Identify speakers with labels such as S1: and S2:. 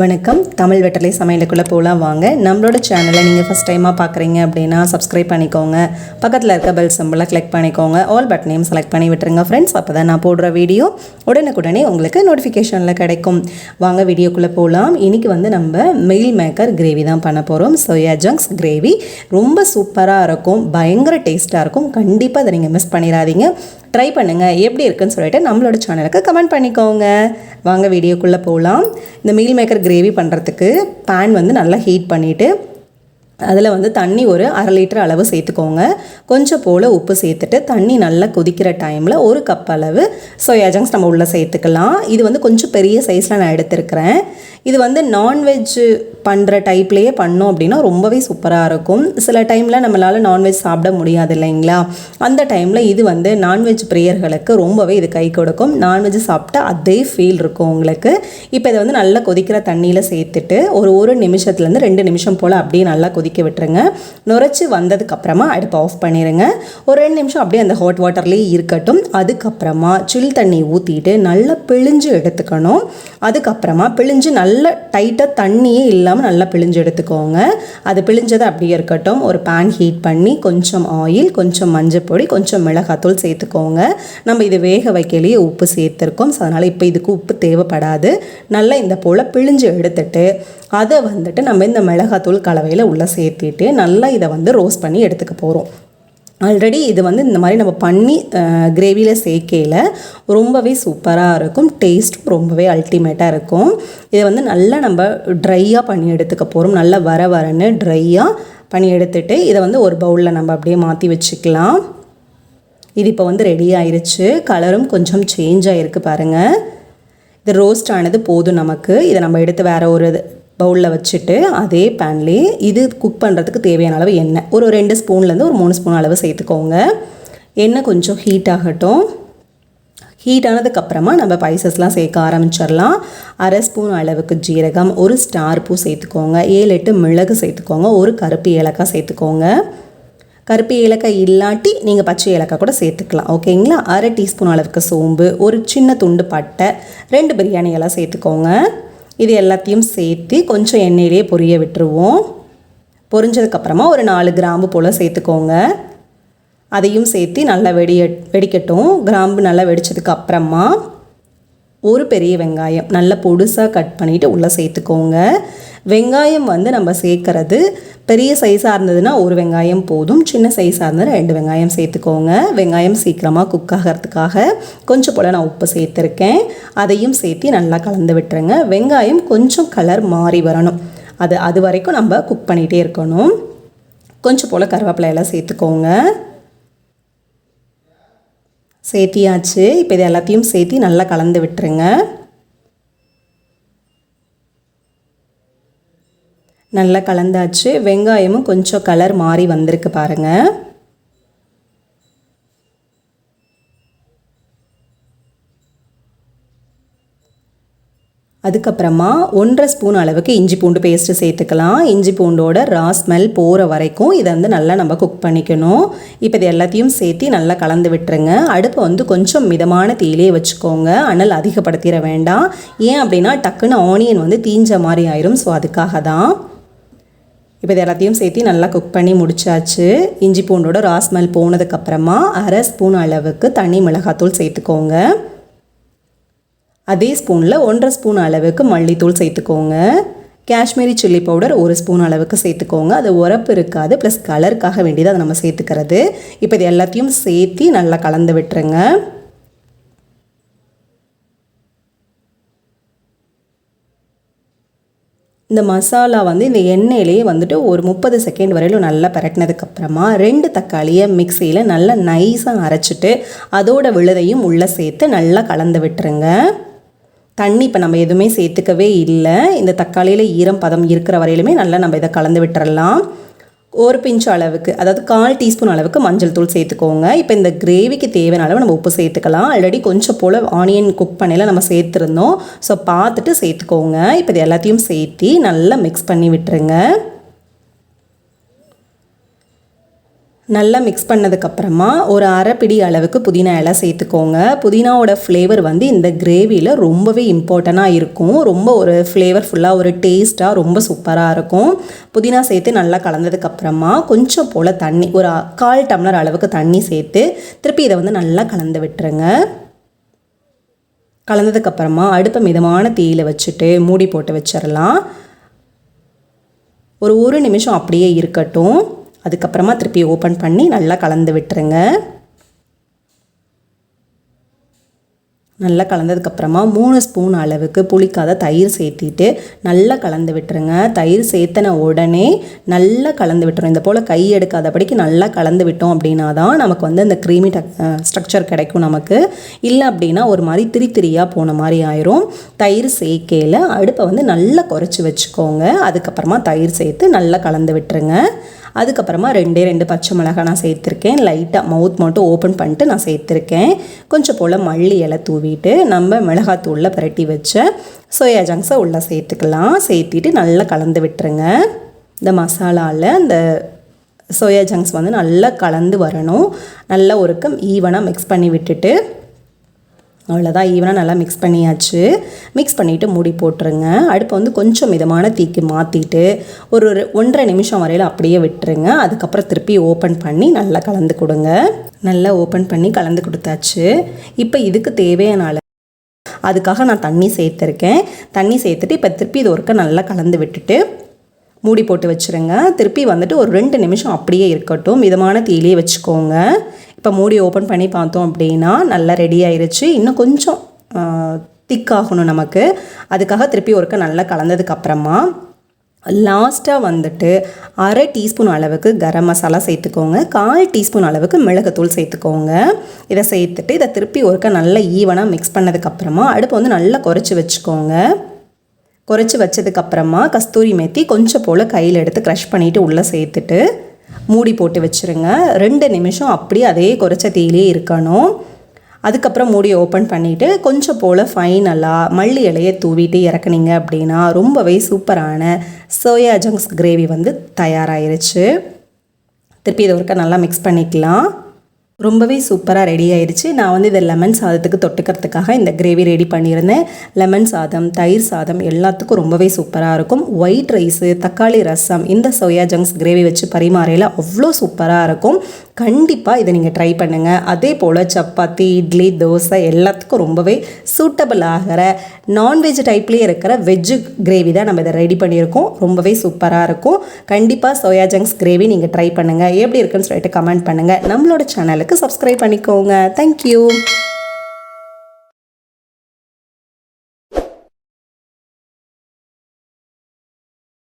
S1: வணக்கம். தமிழ் வெட்டலை சமையலுக்குள்ளே போகலாம் வாங்க. நம்மளோட சேனலை நீங்கள் ஃபஸ்ட் டைமாக பார்க்குறீங்க அப்படின்னா சப்ஸ்கிரைப் பண்ணிக்கோங்க. பக்கத்தில் இருக்க பெல் சிம்பிளை கிளிக் பண்ணிக்கோங்க. ஆல் பட்டனையும் செலக்ட் பண்ணி விட்டுருங்க ஃப்ரெண்ட்ஸ் அப்போ தான் நான் போடுற வீடியோ உடனுக்குடனே உங்களுக்கு நோட்டிஃபிகேஷனில் கிடைக்கும். வாங்க வீடியோக்குள்ளே போகலாம் இன்றைக்கி வந்து நம்ம மெயில் மேக்கர் கிரேவி தான் பண்ண போகிறோம் சோயா ஜங்க்ஸ் கிரேவி ரொம்ப சூப்பராக இருக்கும். பயங்கர டேஸ்ட்டாக இருக்கும். கண்டிப்பாக அதை நீங்கள் மிஸ் பண்ணிடாதீங்க. ட்ரை பண்ணுங்கள் எப்படி இருக்குன்னு சொல்லிட்டு நம்மளோட சேனலுக்கு கமெண்ட் பண்ணிக்கோங்க. வாங்க வீடியோக்குள்ளே போகலாம் இந்த மீல் மேக்கர் கிரேவி பண்ணுறதுக்கு பேன் வந்து நல்லா ஹீட் பண்ணிவிட்டு அதில் வந்து தண்ணி ஒரு அரை லிட்டர் அளவு சேர்த்துக்கோங்க. கொஞ்சம் போல் உப்பு சேர்த்துட்டு தண்ணி நல்லா கொதிக்கிற டைமில் ஒரு கப் அளவு சோயா ஜங்க்ஸ் நம்ம உள்ளே சேர்த்துக்கலாம். இது வந்து கொஞ்சம் பெரிய சைஸில் நான் எடுத்திருக்கிறேன். இது வந்து நான்வெஜ்ஜு பண்ணுற டைப்லேயே பண்ணோம் அப்படின்னா ரொம்பவே சூப்பராக இருக்கும். சில டைமில் நம்மளால் நான்வெஜ் சாப்பிட முடியாது இல்லைங்களா? அந்த டைமில் இது வந்து நான்வெஜ் பிரியர்களுக்கு ரொம்பவே இது கை கொடுக்கும். நான்வெஜ் சாப்பிட்டா அதே ஃபீல் இருக்கும் உங்களுக்கு. இப்போ இதை வந்து நல்லா கொதிக்கிற தண்ணியில் சேர்த்துட்டு ஒரு ஒரு நிமிஷத்துலேருந்து ரெண்டு நிமிஷம் போல் அப்படியே நல்லா கொதிக்க விட்டுருங்க. நுரைச்சி வந்ததுக்கப்புறமா அடுப்பை ஆஃப் பண்ணிடுங்க ஒரு ரெண்டு நிமிஷம் அப்படியே அந்த ஹாட் வாட்டர்லேயே இருக்கட்டும். அதுக்கப்புறமா சில் தண்ணி ஊற்றிட்டு நல்லா பிழிஞ்சு எடுத்துக்கணும். அதுக்கப்புறமா பிழிஞ்சு நல்ல டைட்டாக தண்ணியே இல்லாமல் நல்லா பிழிஞ்சு எடுத்துக்கோங்க. அது பிழிஞ்சதை அப்படியே இருக்கட்டும். ஒரு பேன் ஹீட் பண்ணி கொஞ்சம் ஆயில் கொஞ்சம் மஞ்சள் பொடி கொஞ்சம் மிளகாத்தூள் சேர்த்துக்கோங்க. நம்ம இது வேக வைக்கலையே உப்பு சேர்த்துருக்கோம். ஸோ அதனால் இப்போ இதுக்கு உப்பு தேவைப்படாது. நல்லா இந்த போல் பிழிஞ்சு எடுத்துட்டு அதை வந்துட்டு நம்ம இந்த மிளகாத்தூள் கலவையில் உள்ளே சேர்த்திட்டு நல்லா இதை வந்து ரோஸ்ட் பண்ணி எடுத்துக்க போகிறோம் ஆல்ரெடி இது வந்து இந்த மாதிரி நம்ம பண்ணி கிரேவியில் சேர்க்கையில் ரொம்பவே சூப்பராக இருக்கும். டேஸ்ட்டும் ரொம்பவே அல்டிமேட்டாக இருக்கும். இதை வந்து நல்லா நம்ம ட்ரையாக பண்ணி எடுத்துக்க போகிறோம் நல்லா வர வரன்னு ட்ரையாக பண்ணி எடுத்துட்டு இதை வந்து ஒரு பவுலில் நம்ம அப்படியே மாற்றி வச்சுக்கலாம். இது இப்போ வந்து ரெடி ஆயிருச்சு. கலரும் கொஞ்சம் சேஞ்ச் ஆகிருக்கு பாருங்கள் இது ரோஸ்ட் ஆனது போதும் நமக்கு. இதை நம்ம எடுத்து வேறு ஒரு பவுலில் வச்சுட்டு அதே பேன்லேயே இது குக் பண்ணுறதுக்கு தேவையான அளவு எண்ணெய். ஒரு ரெண்டு ஸ்பூன்லேருந்து ஒரு மூணு ஸ்பூன் அளவு சேர்த்துக்கோங்க. எண்ணெய் கொஞ்சம் ஹீட் ஆகட்டும். ஹீட் ஆனதுக்கப்புறமா நம்ம பைசஸ்லாம் சேர்க்க ஆரம்பிச்சிடலாம். அரை ஸ்பூன் அளவுக்கு ஜீரகம் ஒரு ஸ்டார் பூ சேர்த்துக்கோங்க. ஏழு எட்டு மிளகு சேர்த்துக்கோங்க. ஒரு கருப்பு ஏலக்காய் சேர்த்துக்கோங்க. கருப்பு ஏலக்காய் இல்லாட்டி நீங்கள் பச்சை ஏலக்காய் கூட சேர்த்துக்கலாம். ஓகேங்களா அரை டீஸ்பூன் அளவுக்கு சோம்பு ஒரு சின்ன துண்டு பட்டை ரெண்டு பிரியாணி எல்லாம் சேர்த்துக்கோங்க. இது எல்லாத்தையும் சேர்த்து கொஞ்சம் எண்ணெயிலே பொரிய விட்டுருவோம். பொரிஞ்சதுக்கப்புறமா ஒரு நாலு கிராம்பு போல் சேர்த்துக்கோங்க. அதையும் சேர்த்து நல்லா வெடிய வெடிக்கட்டும். கிராம்பு நல்லா வெடித்ததுக்கு அப்புறமா ஒரு பெரிய வெங்காயம் நல்லா பொடுசாக கட் பண்ணிவிட்டு உள்ளே சேர்த்துக்கோங்க. வெங்காயம் வந்து நம்ம சேர்க்கறது. பெரிய சைஸாக இருந்ததுன்னா ஒரு வெங்காயம் போதும். சின்ன சைஸாக இருந்தால் ரெண்டு வெங்காயம் சேர்த்துக்கோங்க. வெங்காயம் சீக்கிரமாக குக் ஆகிறதுக்காக கொஞ்சம் போல் நான் உப்பு சேர்த்துருக்கேன். அதையும் சேர்த்து நல்லா கலந்து விட்டுருங்க. வெங்காயம் கொஞ்சம் கலர் மாறி வரணும். அது அது வரைக்கும் நம்ம குக் பண்ணிகிட்டே இருக்கணும். கொஞ்சம் போல் கருவேப்பிலை எல்லாம் சேர்த்துக்கோங்க. சேர்த்தியாச்சு. இப்போ இது எல்லாத்தையும் சேர்த்து நல்லா கலந்து விட்டுருங்க. நல்லா கலந்தாச்சு. வெங்காயமும் கொஞ்சம் கலர் மாறி வந்திருக்கு பாருங்கள் அதுக்கப்புறமா ஒன்றரை ஸ்பூன் அளவுக்கு இஞ்சி பூண்டு பேஸ்ட்டு சேர்த்துக்கலாம். இஞ்சி பூண்டோட ரா ஸ்மெல் போகிற வரைக்கும் இதை வந்து நல்லா நம்ம குக் பண்ணிக்கணும். இப்போ இது எல்லாத்தையும் சேர்த்து நல்லா கலந்து விட்டுருங்க. அடுப்பை வந்து கொஞ்சம் மிதமான தீயிலே வச்சுக்கோங்க. அனல் அதிகப்படுத்திட வேண்டாம். ஏன் அப்படின்னா டக்குன்னு ஆனியன் வந்து தீஞ்ச மாதிரி ஆயிரும். ஸோ அதுக்காக தான் இப்போ இது எல்லாத்தையும் சேர்த்து நல்லா குக் பண்ணி முடிச்சாச்சு. இஞ்சி பூண்டோட ராஸ்மல் போனதுக்கப்புறமா அரை ஸ்பூன் அளவுக்கு தனி மிளகாத்தூள் சேர்த்துக்கோங்க. அதே ஸ்பூனில் ஒன்றரை ஸ்பூன் அளவுக்கு மல்லித்தூள் சேர்த்துக்கோங்க. காஷ்மீரி சில்லி பவுடர் ஒரு ஸ்பூன் அளவுக்கு சேர்த்துக்கோங்க. அது உரப்பு இருக்காது ப்ளஸ் கலருக்காக வேண்டியது அதை நம்ம சேர்த்துக்கிறது. இப்போ இது எல்லாத்தையும் சேர்த்து நல்லா கலந்து விட்டுருங்க. இந்த மசாலா வந்து இந்த எண்ணெயிலேயே வந்துட்டு ஒரு முப்பது செகண்ட் வரையிலும் நல்லா பரட்டினதுக்கப்புறமா ரெண்டு தக்காளியை மிக்சியில் நல்லா நைஸாக அரைச்சிட்டு அதோட விழுதையும் உள்ளே சேர்த்து நல்லா கலந்து விட்டுருங்க. தண்ணி இப்போ நம்ம எதுவுமே சேர்த்துக்கவே இல்லை. இந்த தக்காளியில் ஈரம் பதம் இருக்கிற வரையிலுமே நல்லா நம்ம இதை கலந்து விட்டுறலாம். ஒரு பிஞ்ச் அளவுக்கு அதாவது கால் டீஸ்பூன் அளவுக்கு மஞ்சள் தூள் சேர்த்துக்கோங்க. இப்போ இந்த கிரேவிக்கு தேவையான அளவு நம்ம உப்பு சேர்த்துக்கலாம். ஆல்ரெடி கொஞ்சம் போல் ஆனியன் குக் பண்ணையில் நம்ம சேர்த்துருந்தோம். ஸோ பார்த்துட்டு சேர்த்துக்கோங்க. இப்போ இது எல்லாத்தையும் சேர்த்து நல்லா மிக்ஸ் பண்ணி விட்டுருங்க. நல்லா மிக்ஸ் பண்ணதுக்கப்புறமா ஒரு அரைப்பிடி அளவுக்கு புதினா இலை சேர்த்துக்கோங்க. புதினாவோட ஃப்ளேவர் வந்து இந்த கிரேவியில் ரொம்பவே இம்பார்ட்டண்ட்டாக இருக்கும். ரொம்ப ஒரு ஃப்ளேவர்ஃபுல்லாக ஒரு டேஸ்ட்டாக ரொம்ப சூப்பராக இருக்கும். புதினா சேர்த்து நல்லா கலந்ததுக்கப்புறமா கொஞ்சம் போல் தண்ணி ஒரு கால் டம்ளர் அளவுக்கு தண்ணி சேர்த்து திருப்பி இதை வந்து நல்லா கலந்து விட்டுருங்க. கலந்ததுக்கப்புறமா அடுப்பை மிதமான தீயில் வச்சுட்டு மூடி போட்டு வச்சிடலாம் ஒரு ஒரு நிமிஷம் அப்படியே இருக்கட்டும். அதுக்கப்புறமா திருப்பி ஓப்பன் பண்ணி நல்லா கலந்து விட்டுருங்க. நல்லா கலந்ததுக்கப்புறமா மூணு ஸ்பூன் அளவுக்கு புளிக்காத தயிர் சேர்த்திட்டு நல்லா கலந்து விட்டுருங்க. தயிர் சேர்த்தன உடனே நல்லா கலந்து விட்டுரும் இந்த போல் கை எடுக்காதபடிக்கு நல்லா கலந்து விட்டோம் அப்படின்னா தான் நமக்கு வந்து அந்த க்ரீமி ஸ்ட்ரக்சர் கிடைக்கும் நமக்கு. இல்லை அப்படின்னா ஒரு மாதிரி திரி திரியாக போன மாதிரி ஆயிரும். தயிர் சேர்க்கையில் அடுப்பை வந்து நல்லா குறைச்சி வச்சுக்கோங்க. அதுக்கப்புறமா தயிர் சேர்த்து நல்லா கலந்து விட்டுருங்க. அதுக்கப்புறமா ரெண்டே ரெண்டு பச்சை மிளகாய் நான் சேர்த்துருக்கேன். லைட்டாக மவுத் மட்டும் ஓப்பன் பண்ணிட்டு நான் சேர்த்துருக்கேன். கொஞ்சம் போல் மல்லி இலை தூவிட்டு நம்ம மிளகாத்தூளில் பரட்டி வச்ச சோயா ஜங்க்ஸை உள்ளே சேர்த்துக்கலாம். சேர்த்திட்டு நல்லா கலந்து விட்டுருங்க. இந்த மசாலாவில் அந்த சோயா ஜங்க்ஸ் வந்து நல்லா கலந்து வரணும். நல்லா ஒருக்கம் ஈவனாக மிக்ஸ் பண்ணி விட்டுட்டு அவ்வளோதான் ஈவனாக நல்லா மிக்ஸ் பண்ணியாச்சு. மிக்ஸ் பண்ணிவிட்டு மூடி போட்டுருங்க. அடுப்பை வந்து கொஞ்சம் மிதமான தீக்கு மாற்றிட்டு ஒரு ஒரு ஒன்றரை நிமிஷம் வரையில் அப்படியே விட்டுருங்க. அதுக்கப்புறம் திருப்பி ஓப்பன் பண்ணி நல்லா கலந்து கொடுங்க. நல்லா ஓப்பன் பண்ணி கலந்து கொடுத்தாச்சு. இப்போ இதுக்கு தேவையான அளவு அதுக்காக நான் தண்ணி சேர்த்துருக்கேன். தண்ணி சேர்த்துட்டு இப்போ திருப்பி இது ஒருக்க நல்லா கலந்து விட்டுட்டு மூடி போட்டு வச்சுருங்க. திருப்பி வந்துட்டு ஒரு ரெண்டு நிமிஷம் அப்படியே இருக்கட்டும். மிதமான தீயிலே வச்சுக்கோங்க. இப்போ மூடி ஓப்பன் பண்ணி பார்த்தோம் அப்படின்னா நல்லா ரெடி ஆயிடுச்சு இன்னும் கொஞ்சம் திக்காகணும் நமக்கு. அதுக்காக திருப்பி ஒருக்க நல்லா கலந்ததுக்கப்புறமா லாஸ்ட்டாக வந்துட்டு அரை டீஸ்பூன் அளவுக்கு கரம் மசாலா சேர்த்துக்கோங்க. கால் டீஸ்பூன் அளவுக்கு மிளகுத்தூள் சேர்த்துக்கோங்க. இதை சேர்த்துட்டு இதை திருப்பி ஒருக்க நல்லா ஈவனாக மிக்ஸ் பண்ணதுக்கப்புறமா அடுப்பு வந்து நல்லா குறைச்சி வச்சுக்கோங்க. குறைச்சி வச்சதுக்கப்புறமா கஸ்தூரி மேத்தி கொஞ்சம் போல் கையில் எடுத்து க்ரஷ் பண்ணிவிட்டு உள்ளே சேர்த்துட்டு மூடி போட்டு வச்சுருங்க. ரெண்டு நிமிஷம் அப்படியே அதே குறைச்ச தீயிலே இருக்கணும். அதுக்கப்புறம் மூடி ஓப்பன் பண்ணிவிட்டு கொஞ்சம் போல் ஃபைனலாக மல்லி இலையை தூவிட்டு இறக்குனீங்க அப்படின்னா ரொம்பவே சூப்பரான சோயா ஜங்க்ஸ் கிரேவி வந்து தயாராகிருச்சு திருப்பி இதை ஒருக்க நல்லா மிக்ஸ் பண்ணிக்கலாம். ரொம்பவே சூப்பராக ரெடி ஆயிடுச்சு நான் வந்து இதை லெமன் சாதத்துக்கு தொட்டுக்கிறதுக்காக இந்த கிரேவி ரெடி பண்ணியிருந்தேன். லெமன் சாதம் தயிர் சாதம் எல்லாத்துக்கும் ரொம்பவே சூப்பராக இருக்கும். ஒயிட் ரைஸு தக்காளி ரசம் இந்த சோயா ஜங்க்ஸ் கிரேவி வச்சு பரிமாறையில் அவ்வளோ சூப்பராக இருக்கும். கண்டிப்பாக இதை நீங்கள் ட்ரை பண்ணுங்கள் அதே போல் சப்பாத்தி இட்லி தோசை எல்லாத்துக்கும் ரொம்பவே சூட்டபிள் ஆகிற நான்வெஜ் டைப்லேயே இருக்கிற வெஜ்ஜு கிரேவி தான் நம்ம இதை ரெடி பண்ணியிருக்கோம். ரொம்பவே சூப்பராக இருக்கும். கண்டிப்பாக சோயா ஜங்க்ஸ் கிரேவி நீங்கள் ட்ரை பண்ணுங்கள் எப்படி இருக்குன்னு சொல்லிட்டு கமெண்ட் பண்ணுங்கள் நம்மளோட சேனலுக்கு சப்ஸ்கிரைப் பண்ணிக்கோங்க. தேங்க்யூ